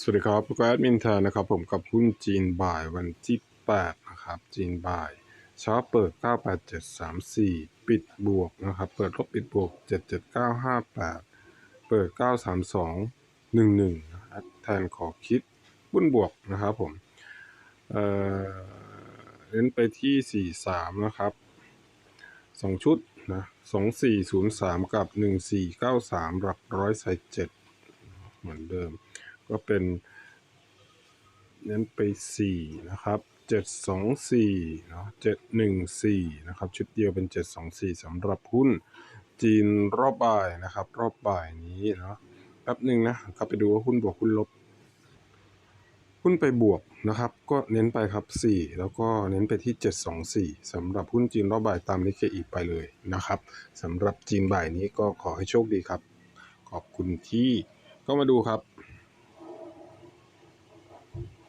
สวัสดีครับพวกแอดมินแทนนะครับผมกับหุ้นจีนบ่ายวันที่ 8 นะครับ จีนบ่ายเช้าเปิด 98734 ปิดบวกนะครับ เปิดลบปิดบวก 77958 เปิด 93211นะครับแทนขอคิดหุ้นบวกนะครับผมเอ่อเน้นไปที่ 43 นะครับ 2 ชุดนะ2403 กับ 1493 หลักร้อยใส่เจ็ดเหมือนเดิม ก็เป็นเน้นไปสี่นะครับเจ็ดสองสี่เนาะเจ็ดหนึ่งสี่นะครับ ชุดเดียวเป็นเจ็ดสองสี่สำหรับหุ้นจีนรอบบ่ายนะครับ รอบบ่ายนี้เนาะแป๊บหนึ่งนะครับไปดูว่าหุ้นบวกหุ้นลบ หุ้นไปบวกนะครับ ก็เน้นไปครับสี่แล้วก็เน้นไปที่เจ็ดสองสี่สำหรับหุ้นจีนรอบบ่ายตามนิเคอีไปเลยนะครับสำหรับจีนบ่ายนี้ก็ขอให้โชคดีครับ ขอบคุณที่ก็มาดูครับ